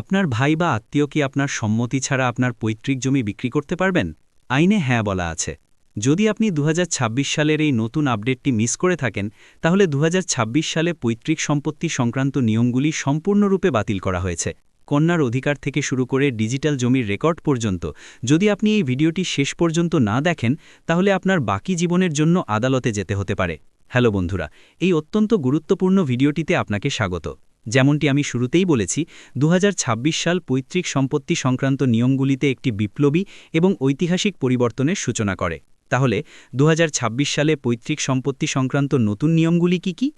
আপনার ভাই বা আত্মীয় কি আপনার সম্মতি ছাড়া আপনার পৈতৃক জমি বিক্রি করতে পারবেন? আইনে হ্যাঁ বলা আছে। যদি আপনি দু হাজার ছাব্বিশ সালের এই নতুন আপডেটটি মিস করে থাকেন, তাহলে দু হাজার ছাব্বিশ সালে পৈতৃক সম্পত্তি সংক্রান্ত নিয়মগুলি সম্পূর্ণরূপে বাতিল করা হয়েছে। কন্যার অধিকার থেকে শুরু করে ডিজিটাল জমির রেকর্ড পর্যন্ত। যদি আপনি এই ভিডিওটি শেষ পর্যন্ত না দেখেন, তাহলে আপনার বাকি জীবনের জন্য আদালতে যেতে হতে পারে। হ্যালো বন্ধুরা, এই অত্যন্ত গুরুত্বপূর্ণ ভিডিওটিতে আপনাকে স্বাগত। যেমনটি আমি শুরুতেই বলেছি, দুহাজার ছাব্বিশ সাল পৈতৃক সম্পত্তি সংক্রান্ত নিয়মগুলিতে একটি বিপ্লবী এবং ঐতিহাসিক পরিবর্তনের সূচনা করে। তাহলে দু হাজার ছাব্বিশ সালে পৈতৃক সম্পত্তি সংক্রান্ত নতুন নিয়মগুলি কি কি?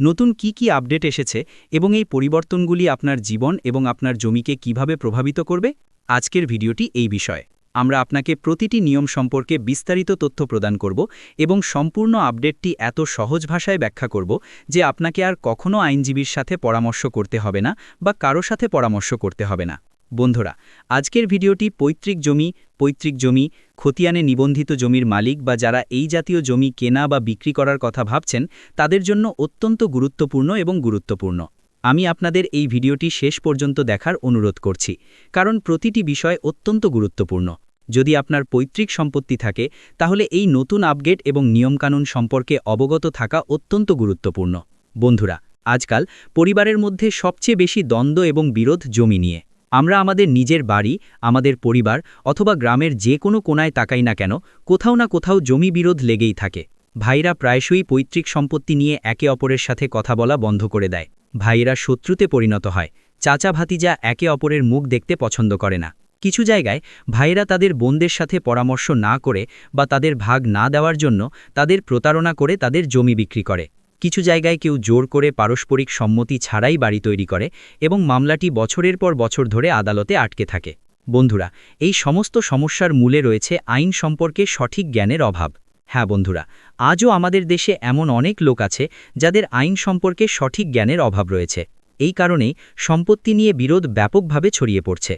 নতুন কি কি আপডেট এসেছে এবং এই পরিবর্তনগুলি আপনার জীবন এবং আপনার জমিকে কীভাবে প্রভাবিত করবে? আজকের ভিডিওটি এই বিষয়ে। আমরা আপনাকে প্রতিটি নিয়ম সম্পর্কে বিস্তারিত তথ্য প্রদান করব এবং সম্পূর্ণ আপডেটটি এত সহজ ভাষায় ব্যাখ্যা করব যে আপনাকে আর কখনও আইনজীবীর সাথে পরামর্শ করতে হবে না বা কারও সাথে পরামর্শ করতে হবে না। বন্ধুরা, আজকের ভিডিওটি পৈতৃক জমি পৈতৃক জমি, খতিয়ানে নিবন্ধিত জমির মালিক বা যারা এই জাতীয় জমি কেনা বা বিক্রি করার কথা ভাবছেন, তাদের জন্য অত্যন্ত গুরুত্বপূর্ণ এবং গুরুত্বপূর্ণ। আমি আপনাদের এই ভিডিওটি শেষ পর্যন্ত দেখার অনুরোধ করছি, কারণ প্রতিটি বিষয় অত্যন্ত গুরুত্বপূর্ণ। যদি আপনার পৈতৃক সম্পত্তি থাকে, তাহলে এই নতুন আপডেট এবং নিয়মকানুন সম্পর্কে অবগত থাকা অত্যন্ত গুরুত্বপূর্ণ। বন্ধুরা, আজকাল পরিবারের মধ্যে সবচেয়ে বেশি দ্বন্দ্ব এবং বিরোধ জমি নিয়ে। আমরা আমাদের নিজের বাড়ি, আমাদের পরিবার অথবা গ্রামের যে কোনো কোনায় তাকাই না কেন, কোথাও না কোথাও জমি বিরোধ লেগেই থাকে। ভাইরা প্রায়শই পৈতৃক সম্পত্তি নিয়ে একে অপরের সাথে কথা বলা বন্ধ করে দেয়। ভাইয়েরা শত্রুতে পরিণত হয়। চাচা ভাতিজা একে অপরের মুখ দেখতে পছন্দ করে না। কিছু জায়গায় ভাইয়েরা তাদের বোনদের সাথে পরামর্শ না করে বা তাদের ভাগ না দেওয়ার জন্য তাদের প্রতারণা করে তাদের জমি বিক্রি করে। কিছু জায়গায় কেউ জোর করে পারস্পরিক সম্মতি ছাড়াই বাড়ি তৈরি করে এবং মামলাটি বছরের পর বছর ধরে আদালতে আটকে থাকে। বন্ধুরা, এই সমস্ত সমস্যার মূলে রয়েছে আইন সম্পর্কে সঠিক জ্ঞানের অভাব। হ্যাঁ বন্ধুরা, আজও আমাদের দেশে এমন অনেক লোক আছে যাদের আইন সম্পর্কে সঠিক জ্ঞানের অভাব রয়েছে। এই কারণেই সম্পত্তি নিয়ে বিরোধ ব্যাপকভাবে ছড়িয়ে পড়ছে।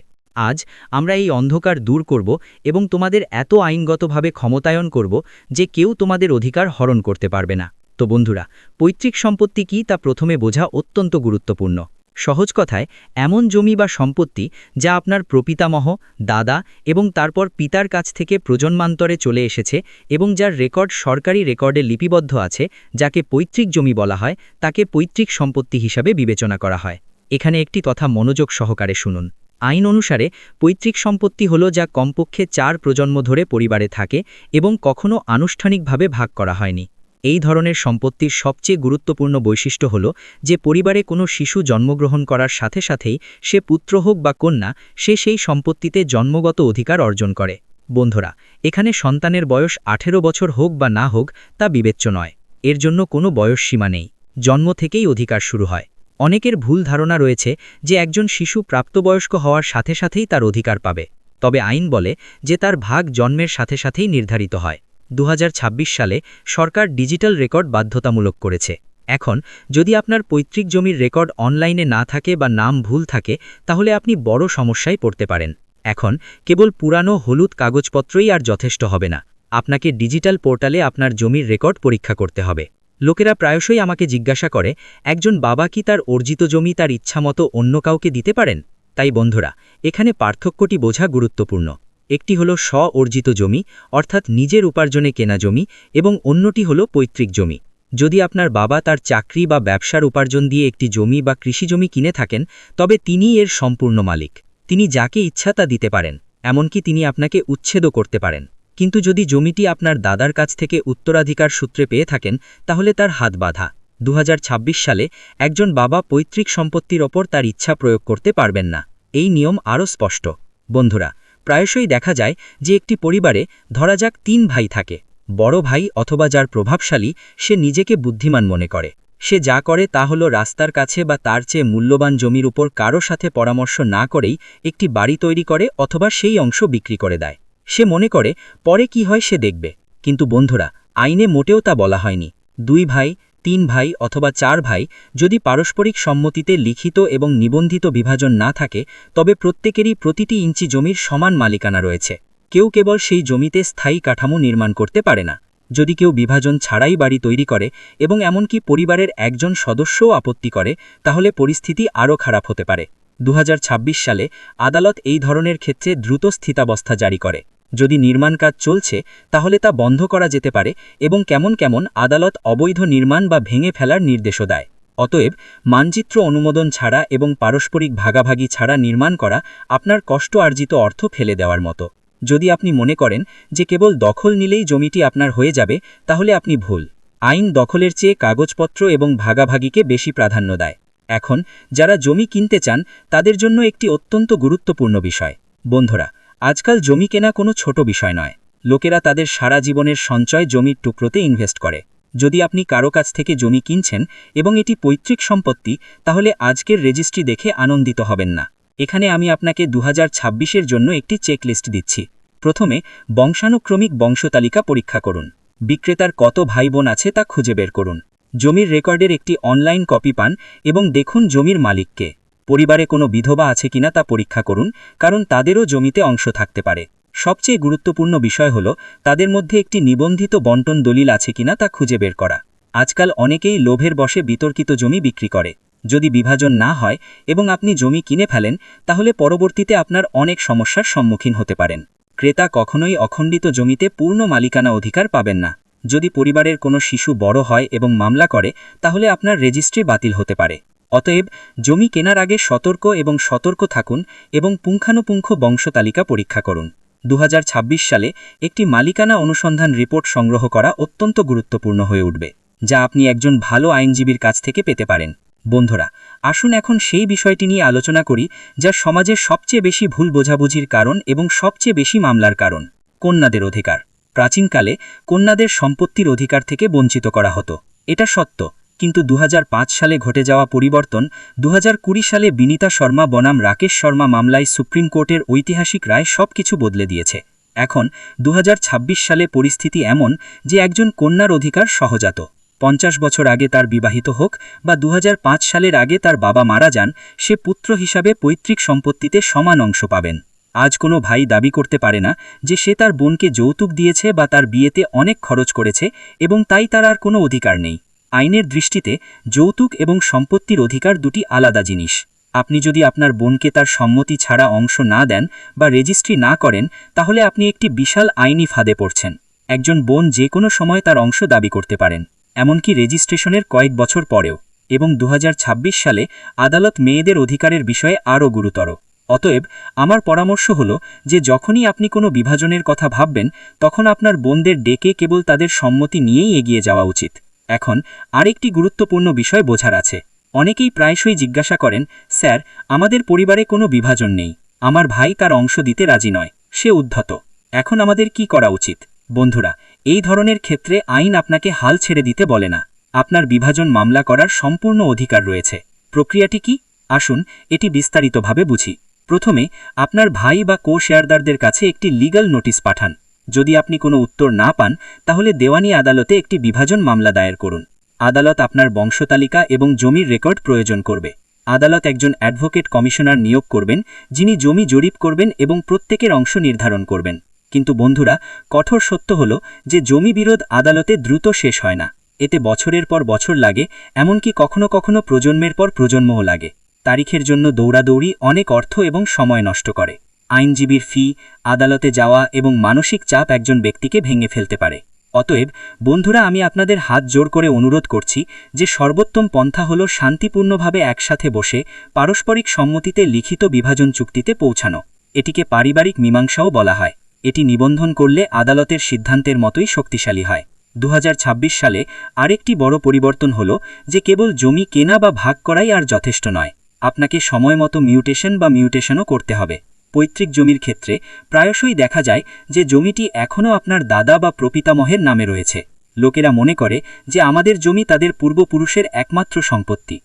আজ আমরা এই অন্ধকার দূর করব এবং তোমাদের এত আইনগতভাবে ক্ষমতায়ন করব যে কেউ তোমাদের অধিকার হরণ করতে পারবে না। তো বন্ধুরা, পৈতৃক সম্পত্তি কি তা প্রথমে বোঝা অত্যন্ত গুরুত্বপূর্ণ। সহজ কথায়, এমন জমি বা সম্পত্তি যা আপনার প্রপিতামহ, দাদা এবং তারপর পিতার কাছ থেকে প্রজন্মান্তরে চলে এসেছে এবং যার রেকর্ড সরকারি রেকর্ডে লিপিবদ্ধ আছে, যাকে পৈতৃক জমি বলা হয়, তাকে পৈতৃক সম্পত্তি হিসাবে বিবেচনা করা হয়। এখানে একটি কথা মনোযোগ সহকারে শুনুন। আইন অনুসারে পৈতৃক সম্পত্তি হল যা কমপক্ষে চার প্রজন্ম ধরে পরিবারে থাকে এবং কখনও আনুষ্ঠানিকভাবে ভাগ করা হয়নি। এই ধরনের সম্পত্তির সবচেয়ে গুরুত্বপূর্ণ বৈশিষ্ট্য হল যে পরিবারে কোনো শিশু জন্মগ্রহণ করার সাথে সাথেই সে পুত্র হোক বা কন্যা, সে সেই সম্পত্তিতে জন্মগত অধিকার অর্জন করে। বন্ধুরা, এখানে সন্তানের বয়স আঠেরো বছর হোক বা না হোক, তা বিবেচ্য নয়। এর জন্য কোনো বয়স সীমা নেই। জন্ম থেকেই অধিকার শুরু হয়। অনেকের ভুল ধারণা রয়েছে যে একজন শিশু প্রাপ্তবয়স্ক হওয়ার সাথে সাথেই তার অধিকার পাবে। তবে আইন বলে যে তার ভাগ জন্মের সাথে সাথেই নির্ধারিত হয়। দু হাজার ছাব্বিশ সালে সরকার ডিজিটাল রেকর্ড বাধ্যতামূলক করেছে। এখন, যদি আপনার পৈতৃক জমির রেকর্ড অনলাইনে না থাকে বা নাম ভুল থাকে, তাহলে আপনি বড় সমস্যায় পড়তে পারেন। এখন, কেবল পুরানো হলুদ কাগজপত্রই আর যথেষ্ট হবে না। আপনাকে ডিজিটাল পোর্টালে আপনার জমির রেকর্ড পরীক্ষা করতে হবে। লোকেরা প্রায়শই আমাকে জিজ্ঞাসা করে, একজন বাবা কি তার অর্জিত জমি তার ইচ্ছামতো অন্য কাউকে দিতে পারেন? তাই বন্ধুরা, এখানে পার্থক্যটি বোঝা গুরুত্বপূর্ণ। একটি হল স্ব অর্জিত জমি, অর্থাৎ নিজের উপার্জনে কেনা জমি, এবং অন্যটি হল পৈতৃক জমি। যদি আপনার বাবা তার চাকরি বা ব্যবসার উপার্জন দিয়ে একটি জমি বা কৃষি জমি কিনে থাকেন, তবে তিনি এর সম্পূর্ণ মালিক। তিনি যাকে ইচ্ছা তা দিতে পারেন, এমনকি তিনি আপনাকে উচ্ছেদও করতে পারেন। কিন্তু যদি জমিটি আপনার দাদার কাছ থেকে উত্তরাধিকার সূত্রে পেয়ে থাকেন, তাহলে তার হাত বাঁধা। দু হাজার ছাব্বিশ সালে একজন বাবা পৈতৃক সম্পত্তির ওপর তার ইচ্ছা প্রয়োগ করতে পারবেন না। এই নিয়ম আরও স্পষ্ট। বন্ধুরা, প্রায়শই দেখা যায় যে একটি পরিবারে ধরা যাক তিন ভাই থাকে, বড় ভাই অথবা যার প্রভাবশালী, সে নিজেকে বুদ্ধিমান মনে করে। সে যা করে তা হল রাস্তার কাছে বা তার চেয়ে মূল্যবান জমির উপর কারও সাথে পরামর্শ না করেই একটি বাড়ি তৈরি করে অথবা সেই অংশ বিক্রি করে দেয়। সে মনে করে, পরে কি হয় সে দেখবে। কিন্তু বন্ধুরা, আইনে মোটেও তা বলা হয়নি। দুই ভাই, তিন ভাই অথবা চার ভাই যদি পারস্পরিক সম্মতিতে লিখিত এবং নিবন্ধিত বিভাজন না থাকে, তবে প্রত্যেকেরই প্রতিটি ইঞ্চি জমির সমান মালিকানা রয়েছে। কেউ কেবল সেই জমিতে স্থায়ী কাঠামো নির্মাণ করতে পারে না। যদি কেউ বিভাজন ছাড়াই বাড়ি তৈরি করে এবং এমনকি পরিবারের একজন সদস্যও আপত্তি করে, তাহলে পরিস্থিতি আরও খারাপ হতে পারে। দু হাজার ছাব্বিশ সালে আদালত এই ধরনের ক্ষেত্রে দ্রুত স্থিতাবস্থা জারি করে। যদি নির্মাণ কাজ চলছে, তাহলে তা বন্ধ করা যেতে পারে এবং কেমন কেমন আদালত অবৈধ নির্মাণ বা ভেঙে ফেলার নির্দেশও দেয়। অতএব, মানচিত্র অনুমোদন ছাড়া এবং পারস্পরিক ভাগাভাগি ছাড়া নির্মাণ করা আপনার কষ্ট আর্জিত অর্থ ফেলে দেওয়ার মতো। যদি আপনি মনে করেন যে কেবল দখল নিলেই জমিটি আপনার হয়ে যাবে, তাহলে আপনি ভুল। আইন দখলের চেয়ে কাগজপত্র এবং ভাগাভাগিকে বেশি প্রাধান্য দেয়। এখন, যারা জমি কিনতে চান, তাদের জন্য একটি অত্যন্ত গুরুত্বপূর্ণ বিষয়। বন্ধুরা আজকাল জমি কেনা কোনো ছোট বিষয় নয়। লোকেরা তাদের সারা জীবনের সঞ্চয় জমির টুকরোতে ইনভেস্ট করে। যদি আপনি কারও কাছ থেকে জমি কিনছেন এবং এটি পৈতৃক সম্পত্তি, তাহলে আজকের রেজিস্ট্রি দেখে আনন্দিত হবেন না। এখানে আমি আপনাকে দু হাজার জন্য একটি চেকলিস্ট দিচ্ছি। প্রথমে, বংশানুক্রমিক বংশতালিকা পরীক্ষা করুন। বিক্রেতার কত ভাই বোন আছে তা খুঁজে বের করুন। জমির রেকর্ডের একটি অনলাইন কপি পান এবং দেখুন জমির মালিককে। পরিবারে কোনো বিধবা আছে কিনা তা পরীক্ষা করুন, কারণ তাদেরও জমিতে অংশ থাকতে পারে। সবচেয়ে গুরুত্বপূর্ণ বিষয় হল, তাদের মধ্যে একটি নিবন্ধিত বন্টন দলিল আছে কিনা তা খুঁজে বের করা। আজকাল অনেকেই লোভের বশে বিতর্কিত জমি বিক্রি করে। যদি বিভাজন না হয় এবং আপনি জমি কিনে ফেলেন, তাহলে পরবর্তীতে আপনার অনেক সমস্যার সম্মুখীন হতে পারেন। ক্রেতা কখনোই অখণ্ডিত জমিতে পূর্ণ মালিকানা অধিকার পাবেন না। যদি পরিবারের কোনো শিশু বড় হয় এবং মামলা করে, তাহলে আপনার রেজিস্ট্রি বাতিল হতে পারে। অতএব জমি কেনার আগে সতর্ক এবং সতর্ক থাকুন এবং পুঙ্খানুপুঙ্খ বংশতালিকা পরীক্ষা করুন। দু হাজার ছাব্বিশ সালে একটি মালিকানা অনুসন্ধান রিপোর্ট সংগ্রহ করা অত্যন্ত গুরুত্বপূর্ণ হয়ে উঠবে, যা আপনি একজন ভালো আইনজীবীর কাছ থেকে পেতে পারেন। বন্ধুরা, আসুন এখন সেই বিষয়টি নিয়ে আলোচনা করি, যা সমাজের সবচেয়ে বেশি ভুল বোঝাবুঝির কারণ এবং সবচেয়ে বেশি মামলার কারণ, কন্যাদের অধিকার। প্রাচীনকালে কন্যাদের সম্পত্তির অধিকার থেকে বঞ্চিত করা হতো। এটা সত্য। কিন্তু দু হাজার পাঁচ সালে ঘটে যাওয়া পরিবর্তন দু হাজার কুড়ি সালে বিনীতা শর্মা, বনাম রাকেশ শর্মা মামলায় সুপ্রিম কোর্টের ঐতিহাসিক রায় সবকিছু বদলে দিয়েছে। এখন দু হাজার ছাব্বিশ সালে পরিস্থিতি এমন যে একজন কন্যার অধিকার সহজাত। পঞ্চাশ বছর আগে তার বিবাহিত হোক বা দু হাজার পাঁচ সালের আগে তার বাবা মারা যান, সে পুত্র হিসাবে পৈতৃক সম্পত্তিতে সমান অংশ পাবেন। আজ কোনো ভাই দাবি করতে পারে না যে সে তার বোনকে যৌতুক দিয়েছে বা তার বিয়েতে অনেক খরচ করেছে এবং তাই তার আর কোনো অধিকার নেই। আইনের দৃষ্টিতে যৌতুক এবং সম্পত্তির অধিকার দুটি আলাদা জিনিস। আপনি যদি আপনার বোনকে তার সম্মতি ছাড়া অংশ না দেন বা রেজিস্ট্রি না করেন, তাহলে আপনি একটি বিশাল আইনি ফাঁদে পড়ছেন। একজন বোন যে কোনো সময় তার অংশ দাবি করতে পারেন, এমনকি রেজিস্ট্রেশনের কয়েক বছর পরেও, এবং দু হাজার ছাব্বিশ সালে আদালত মেয়েদের অধিকারের বিষয়ে আরও গুরুতর। অতএব, আমার পরামর্শ হল যে যখনই আপনি কোনো বিভাজনের কথা ভাববেন, তখন আপনার বোনদের ডেকে কেবল তাদের সম্মতি নিয়েই এগিয়ে যাওয়া উচিত। এখন আরেকটি গুরুত্বপূর্ণ বিষয় বোঝার আছে। অনেকেই প্রায়শই জিজ্ঞাসা করেন, স্যার, আমাদের পরিবারে কোনো বিভাজন নেই। আমার ভাই তার অংশ দিতে রাজি নয়। সে উদ্ধত। এখন আমাদের কি করা উচিত? বন্ধুরা, এই ধরনের ক্ষেত্রে আইন আপনাকে হাল ছেড়ে দিতে বলে না। আপনার বিভাজন মামলা করার সম্পূর্ণ অধিকার রয়েছে। প্রক্রিয়াটি কি? আসুন এটি বিস্তারিতভাবে বুঝি। প্রথমে, আপনার ভাই বা কো শেয়ারদারদের কাছে একটি লিগ্যাল নোটিশ পাঠান। যদি আপনি কোনো উত্তর না পান, তাহলে দেওয়ানি আদালতে একটি বিভাজন মামলা দায়ের করুন। আদালত আপনার বংশতালিকা এবং জমির রেকর্ড প্রয়োজন করবে। আদালত একজন অ্যাডভোকেট কমিশনার নিয়োগ করবেন, যিনি জমি জরিপ করবেন এবং প্রত্যেকের অংশ নির্ধারণ করবেন। কিন্তু বন্ধুরা, কঠোর সত্য হল যে জমি বিরোধ আদালতে দ্রুত শেষ হয় না। এতে বছরের পর বছর লাগে, এমনকি কখনো কখনো প্রজন্মের পর প্রজন্মও লাগে। তারিখের জন্য দৌড়াদৌড়ি অনেক অর্থ এবং সময় নষ্ট করে। আইনজীবীর ফি, আদালতে যাওয়া এবং মানসিক চাপ একজন ব্যক্তিকে ভেঙে ফেলতে পারে। অতএব, বন্ধুরা, আমি আপনাদের হাত জোর করে অনুরোধ করছি যে সর্বোত্তম পন্থা হল শান্তিপূর্ণভাবে একসাথে বসে পারস্পরিক সম্মতিতে লিখিত বিভাজন চুক্তিতে পৌঁছানো। এটিকে পারিবারিক মীমাংসাও বলা হয়। এটি নিবন্ধন করলে আদালতের সিদ্ধান্তের মতোই শক্তিশালী হয়। দু হাজার ছাব্বিশ সালে আরেকটি বড় পরিবর্তন হল যে কেবল জমি কেনা বা ভাগ করাই আর যথেষ্ট নয়। আপনাকে সময় মতো মিউটেশন বা মিউটেশনও করতে হবে। পৈতৃক জমির ক্ষেত্রে প্রায়শই দেখা যায় যে জমিটি এখনও আপনার দাদা বা প্রপিতামহের নামে রয়েছে। লোকেরা মনে করে যে আমাদের জমি তাদের পূর্বপুরুষের একমাত্র সম্পত্তি।